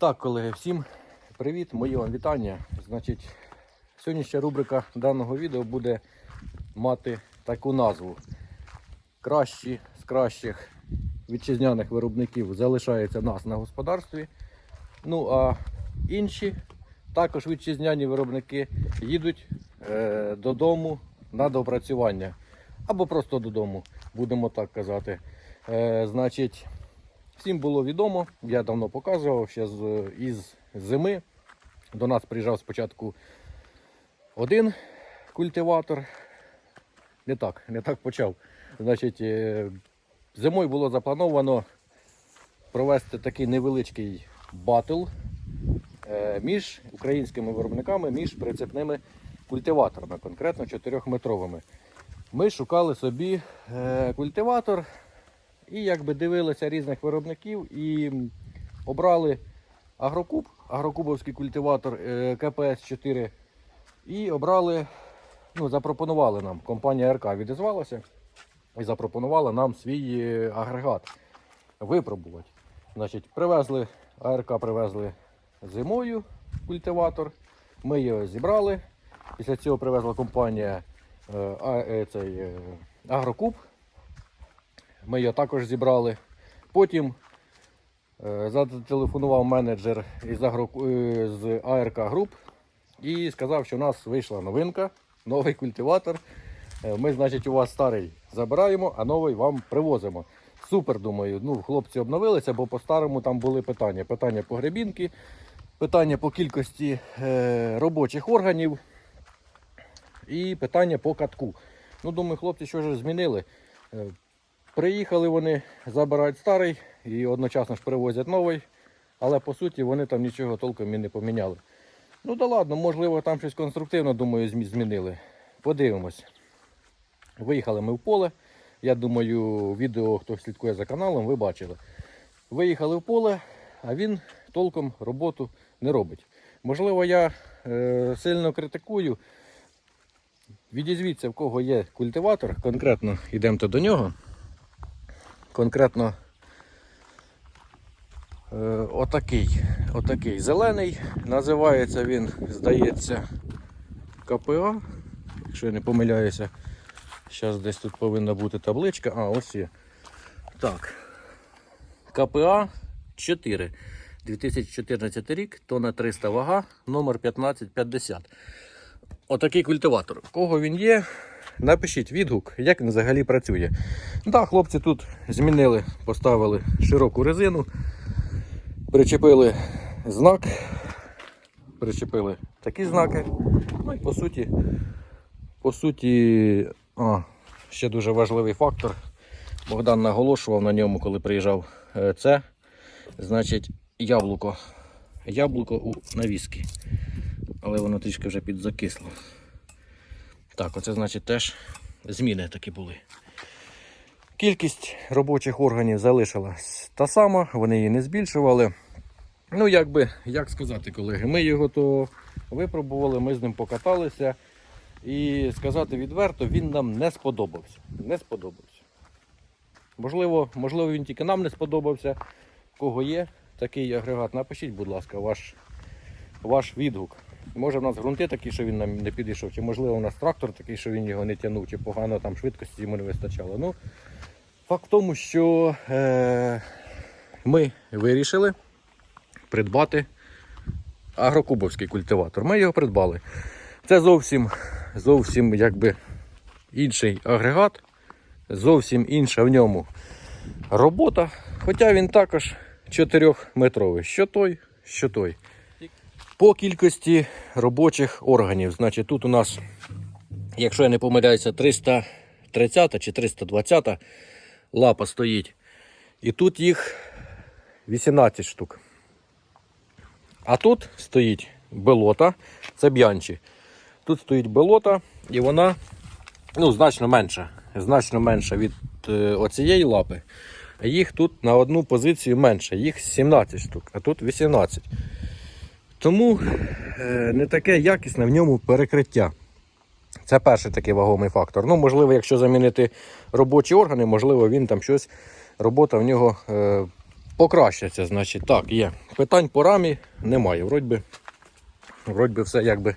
Так, колеги, всім привіт, мої вам вітання. Значить, сьогоднішня рубрика даного відео буде мати таку назву. Кращі з кращих вітчизняних виробників залишаються нас на господарстві. Ну а інші також вітчизняні виробники їдуть е, додому на доопрацювання. Або просто додому, будемо так казати. Е, значить, Всім було відомо, я давно показував ще з, із зими. До нас приїжджав спочатку один культиватор. Не так, не так почав. Значить, е, зимою було заплановано провести такий невеличкий батл е, між українськими виробниками, між прицепними культиваторами, конкретно 4-метровими. Ми шукали собі е, культиватор і якби дивилися різних виробників і обрали Агрокуб, агрокубовський культиватор е, КПС-4. І обрали, ну, запропонували нам, компанія РК відізвалася і запропонувала нам свій е, агрегат випробувати. Значить, привезли, АРК привезли зимою культиватор. Ми його зібрали. Після цього привезла компанія е, а, цей, Агрокуб. Ми його також зібрали. Потім е, зателефонував менеджер із, е, з АРК Груп і сказав, що у нас вийшла новинка, новий культиватор. Е, Ми, значить, у вас старий забираємо, а новий вам привозимо. Супер, думаю. Ну, хлопці обновилися, бо по-старому там були питання. Питання по гребінки, питання по кількості е, робочих органів і питання по катку. Ну, думаю, хлопці що ж змінили. Приїхали вони, забирають старий і одночасно ж привозять новий, але по суті вони там нічого толком і не поміняли. Ну да ладно, можливо, там щось конструктивно, думаю, змінили. Подивимось. Виїхали ми в поле. Я думаю, відео, хто слідкує за каналом, ви бачили. Виїхали в поле, а він толком роботу не робить. Можливо, я е, сильно критикую. Відізвіться, в кого є культиватор, конкретно йдемо до нього. Конкретно е, отакий, отакий зелений. Називається він, здається, КПА. Якщо я не помиляюся. Зараз десь тут повинна бути табличка. А, ось є. Так. КПА 4. 2014 рік, тонна 300 вага, номер 1550. Отакий культиватор. Кого він є, напишіть відгук, як він взагалі працює. Так, хлопці тут змінили, поставили широку резину, причепили знак, причепили такі знаки. Ну і по суті, по суті, а, ще дуже важливий фактор. Богдан наголошував на ньому, коли приїжджав. Е, Це значить яблуко. Яблуко у навіски. Але воно трішки вже підзакисло. Так, оце значить теж зміни такі були. Кількість робочих органів залишилась та сама, вони її не збільшували. Ну, якби, як сказати, колеги, ми його то випробували, ми з ним покаталися. І сказати відверто, він нам не сподобався. Не сподобався. Можливо, можливо, він тільки нам не сподобався. Кого є такий агрегат, напишіть, будь ласка, ваш, ваш відгук. Може в нас ґрунти такі, що він нам не підійшов, чи можливо у нас трактор такий, що він його не тягнув, чи погано там швидкості йому не вистачало. Ну, факт в тому, що е, ми вирішили придбати агрокубовський культиватор. Ми його придбали. Це зовсім, зовсім якби інший агрегат, зовсім інша в ньому робота. Хоча він також 4-метровий. Що той, що той. По кількості робочих органів. Значить, тут у нас, якщо я не помиляюся, 330 чи 320 лапа стоїть. І тут їх 18 штук. А тут стоїть белота, це б'янчі. Тут стоїть белота і вона ну, значно менша. Значно менша від е, оцієї лапи. Їх тут на одну позицію менше. Їх 17 штук, а тут 18. Тому е, не таке якісне в ньому перекриття. Це перший такий вагомий фактор. Ну, можливо, якщо замінити робочі органи, можливо, він там щось, робота в нього е, покращаться, значить, так, є. Питань по рамі немає. Вроді би, вроді би все якби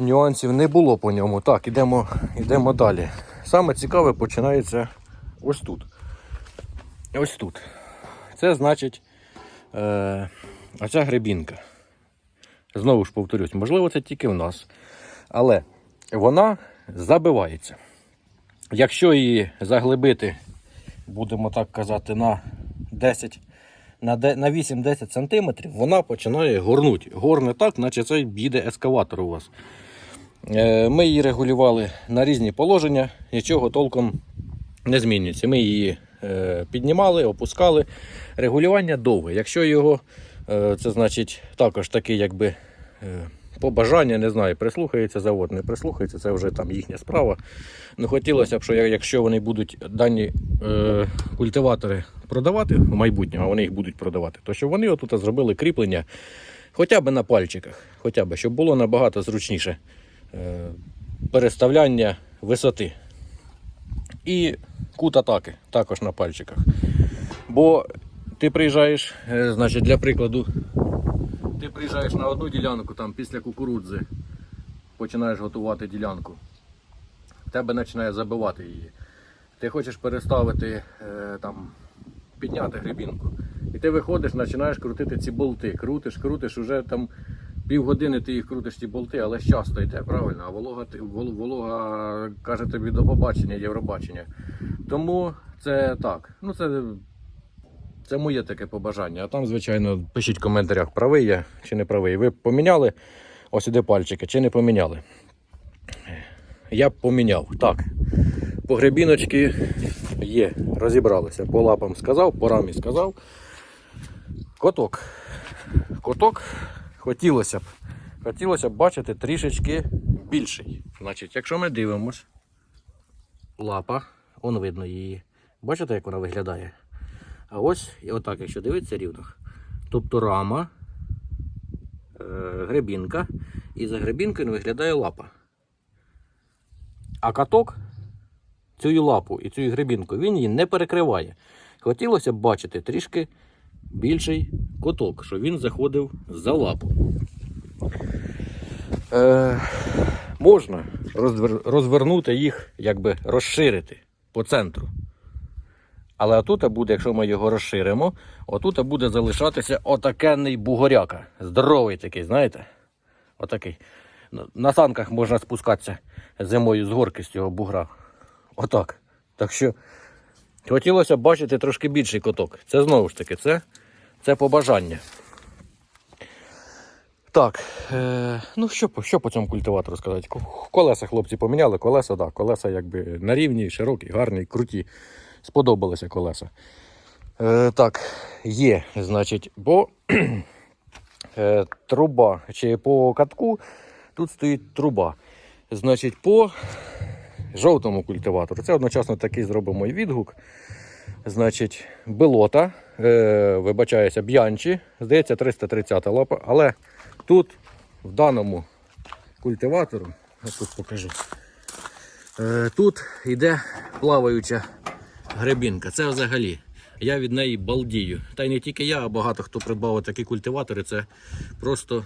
нюансів не було по ньому. Так, ідемо, ідемо далі. Саме цікаве починається ось тут. Ось тут. Це значить е, оця гребінка. Знову ж повторюсь, можливо, це тільки в нас. Але вона забивається. Якщо її заглибити, будемо так казати, на 10, на 8-10 см, вона починає горнути. Горне так, наче це їде ескаватор у вас. Е, Ми її регулювали на різні положення, нічого толком не змінюється. Ми її е, піднімали, опускали. Регулювання довге. Якщо його, це значить також такий, якби е, побажання, не знаю, прислухається завод, не прислухається, це вже там їхня справа. Ну, хотілося б, що якщо вони будуть дані е, культиватори продавати в майбутньому, а вони їх будуть продавати, то щоб вони отут зробили кріплення хоча б на пальчиках, хоча б, щоб було набагато зручніше е, переставляння висоти. І кут атаки також на пальчиках. Бо ти приїжджаєш, е, значить, для прикладу, ти приїжджаєш на одну ділянку, там після кукурудзи починаєш готувати ділянку. В тебе починає забивати її. Ти хочеш переставити, е, там, підняти грибінку. І ти виходиш, починаєш крутити ці болти. Крутиш, крутиш, уже там півгодини ти їх крутиш ці болти, але ж часто йде, правильно? А волога, волога каже тобі до побачення, Євробачення. Тому це так. Ну це, це моє таке побажання. А там, звичайно, пишіть в коментарях, правий я чи не правий. Ви поміняли ось іде пальчики, чи не поміняли. Я б поміняв. Так. Погребіночки є, розібралися. По лапам сказав, по рамі сказав. Коток. Коток хотілося б. Хотілося б бачити трішечки більший. Значить, якщо ми дивимось, лапа, он видно її. Бачите, як вона виглядає? А ось, і отак, якщо дивитися рівно. Тобто рама, е, гребінка, і за гребінкою виглядає лапа. А каток цю лапу і цю гребінку він її не перекриває. Хотілося б бачити трішки більший коток, щоб він заходив за лапу. Е, можна розвер- розвернути їх, якби розширити по центру. Але отут буде, якщо ми його розширимо, отут буде залишатися отакенний бугоряка. Здоровий такий, знаєте? Отакий. На- санках можна спускатися зимою з горки з цього бугра. Отак. Так що хотілося б бачити трошки більший коток. Це знову ж таки, це, це побажання. Так, е, ну що, що по цьому культиватору сказати? Колеса хлопці поміняли, колеса, так, колеса якби на рівні, широкі, гарні, круті. Сподобалися колеса. Е, так, є, значить, бо е, труба, чи по катку тут стоїть труба. Значить, по жовтому культиватору. Це одночасно такий зробимо і відгук. Значить, белота, е, вибачаюся, б'янчі, здається, 330 лапа, але тут в даному культиватору, я тут покажу. Е, тут йде плаваюча гребінка. Це взагалі. Я від неї балдію. Та й не тільки я, а багато хто придбав такі культиватори. Це просто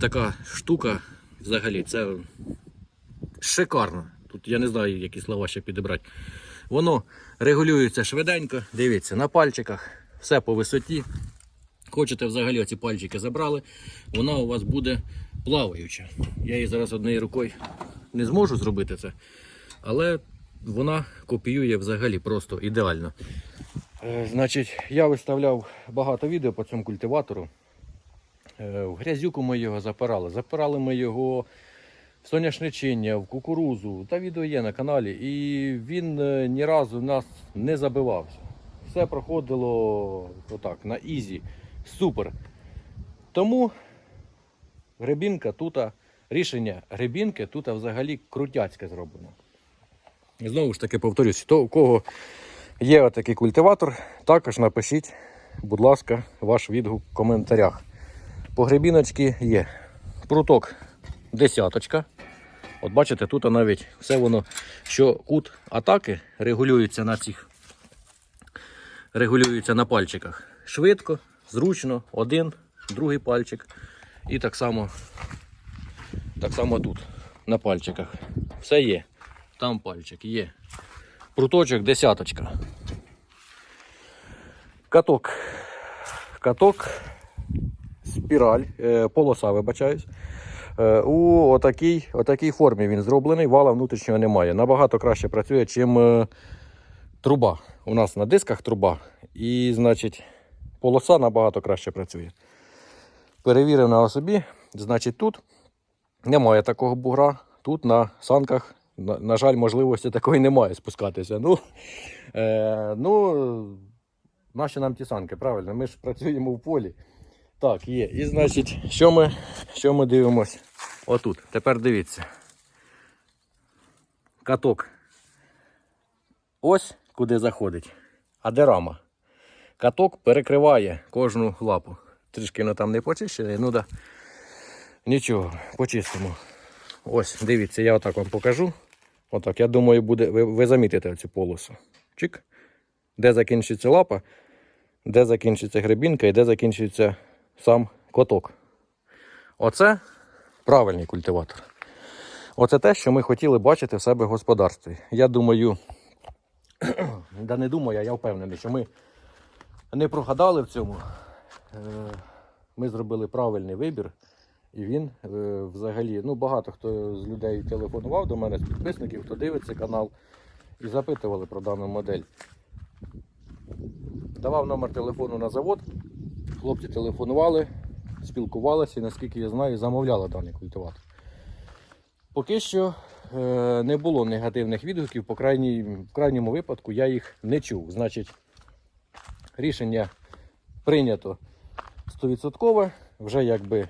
така штука взагалі. Це шикарно. Тут я не знаю, які слова ще підібрати. Воно регулюється швиденько, дивіться, на пальчиках, все по висоті. Хочете взагалі оці пальчики забрали, вона у вас буде плаваюча. Я її зараз однією рукою не зможу зробити це, але вона копіює взагалі просто ідеально. Е, Значить, я виставляв багато відео по цьому культиватору. Е, В грязюку ми його запирали. Запирали ми його в соняшничиння, в кукурузу. Та відео є на каналі. І він е, ні разу нас не забивався. Все проходило отак, на ізі. Супер. Тому гребінка тут, рішення гребінки тут взагалі крутяцьке зроблено. Знову ж таки повторюсь, то у кого є отакий культиватор, також напишіть, будь ласка, ваш відгук в коментарях. Погребіночки є. Пруток десяточка. От бачите, тут навіть все воно, що кут атаки регулюється на цих регулюється на пальчиках. швидко, зручно, один, другий пальчик. І так само, так само тут, на пальчиках. Все є. Там пальчик є. Пруточок десяточка. Каток. Каток, спіраль, е, полоса, вибачаюсь. Е, У отакій, отакій формі він зроблений, вала внутрішнього немає. Набагато краще працює, чим е, труба. У нас на дисках труба. І, значить, полоса набагато краще працює. Перевірив на собі, значить, тут немає такого бугра. Тут на санках, на, на жаль, можливості такої немає спускатися. Ну, е, ну, наші нам ті санки, правильно? Ми ж працюємо в полі. Так, є. І значить, що ми, що ми дивимось? Отут. Тепер дивіться. Каток. Ось куди заходить. А де рама? Каток перекриває кожну лапу. Трішки воно там не почищене, ну да. Нічого, почистимо. Ось, дивіться, я отак вам покажу. Отак, я думаю, буде, ви, ви замітите цю полосу. Чик. Де закінчиться лапа, де закінчиться гребінка і де закінчується сам коток. Оце правильний культиватор. Оце те, що ми хотіли бачити в себе в господарстві. Я думаю, да не думаю, я впевнений, що ми не прогадали в цьому. Е, Ми зробили правильний вибір. І він е, взагалі, ну багато хто з людей телефонував до мене, з підписників, хто дивиться канал, і запитували про дану модель. Давав номер телефону на завод. Хлопці телефонували, спілкувалися і, наскільки я знаю, замовляли даний культиватор. Поки що е, не було негативних відгуків, по крайній, в крайньому випадку я їх не чув. Значить, рішення прийнято 100%, вже якби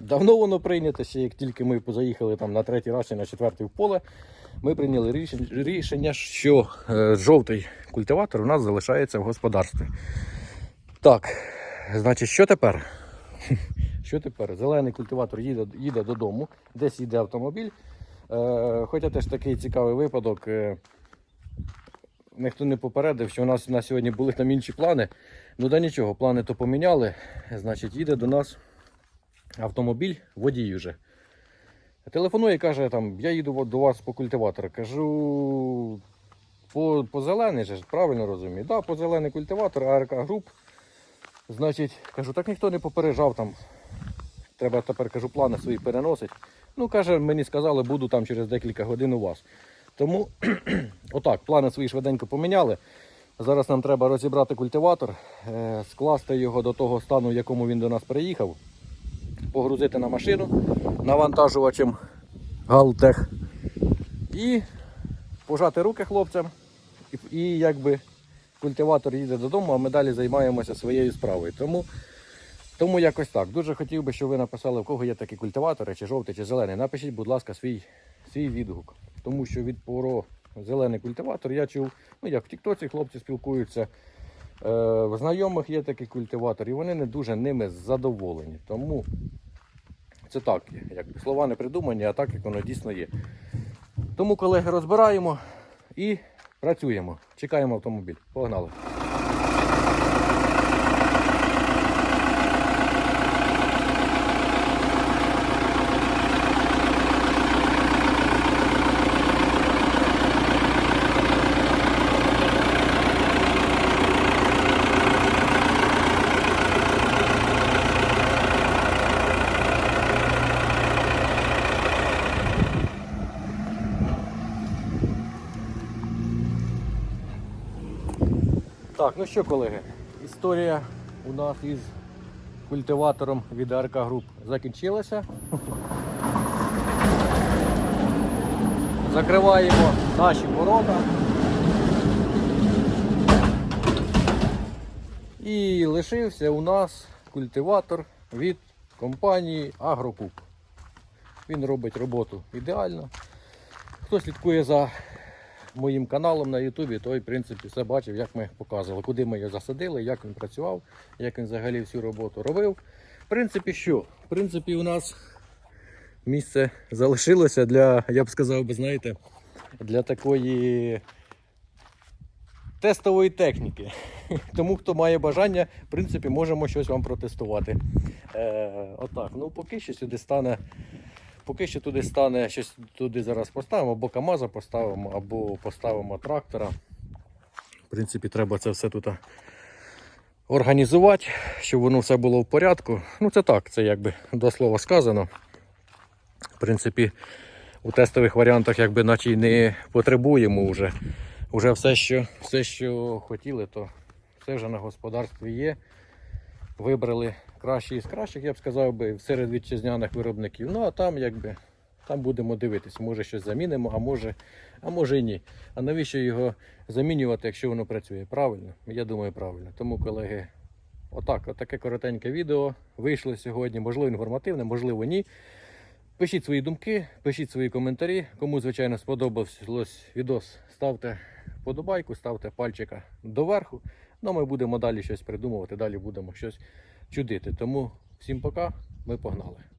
давно воно прийнято, ще як тільки ми заїхали там на третій раз чи на четвертий в поле, ми прийняли рішення, що е, жовтий культиватор у нас залишається в господарстві. Так, значить, що тепер? Що тепер? Зелений культиватор їде, їде додому, десь їде автомобіль. Е, хоча теж такий цікавий випадок. Е, ніхто не попередив, що у нас на сьогодні були там інші плани. Ну да нічого, плани то поміняли. Значить, їде до нас автомобіль, водій вже. Телефонує каже, там, я їду до вас по культиватор. Кажу, по, по зелений же, правильно розумію? Да, по зелений культиватор, АРК груп. Значить, кажу, так ніхто не попереджав там. Треба тепер кажу, плани свої переносить. Ну, каже, мені сказали, буду там через декілька годин у вас. Тому отак, плани свої швиденько поміняли. Зараз нам треба розібрати культиватор, е, скласти його до того стану, в якому він до нас приїхав, погрузити на машину навантажувачем Галтех і пожати руки хлопцям. І, і якби культиватор їде додому, а ми далі займаємося своєю справою. Тому, тому якось так. Дуже хотів би, щоб ви написали, в кого є такі культиватори, чи жовтий, чи зелений. Напишіть, будь ласка, свій, свій відгук. Тому що від про зелений культиватор я чув, ну як в Тіктоці хлопці спілкуються. Е, в знайомих є такий культиватори, і вони не дуже ними задоволені. Тому це так, як слова не придумані, а так як воно дійсно є. Тому, колеги, розбираємо і працюємо. Чекаємо автомобіль. Погнали. Так, ну що, колеги, історія у нас із культиватором від АРК Груп закінчилася. Закриваємо наші ворота. І лишився у нас культиватор від компанії Агрокуб. Він робить роботу ідеально. Хто слідкує за моїм каналом на Ютубі, той, в принципі, все бачив, як ми показували, куди ми його засадили, як він працював, як він взагалі всю роботу робив. В принципі, що? В принципі, у нас місце залишилося для, я б сказав би, знаєте, для такої тестової техніки. Тому хто має бажання, в принципі, можемо щось вам протестувати. Е, отак, ну поки що сюди стане. Поки що туди стане, щось туди зараз поставимо, або КАМАЗа поставимо, або поставимо трактора. В принципі, треба це все тут організувати, щоб воно все було в порядку. Ну, це так, це якби до слова сказано. В принципі, у тестових варіантах якби наче й не потребуємо вже. Уже все, що, все, що хотіли, то все вже на господарстві є. Вибрали кращі із кращих, я б сказав би, серед вітчизняних виробників. Ну а там якби там будемо дивитися, може щось замінимо, а може, а може і ні. А навіщо його замінювати, якщо воно працює? Правильно? Я думаю, правильно. Тому, колеги, отак, отаке коротеньке відео вийшло сьогодні. Можливо, інформативне, можливо, ні. Пишіть свої думки, пишіть свої коментарі. Кому, звичайно, сподобався відос, ставте вподобайку, ставте пальчика доверху. Ну, ми будемо далі щось придумувати, далі будемо щось чудити. Тому всім пока, ми погнали.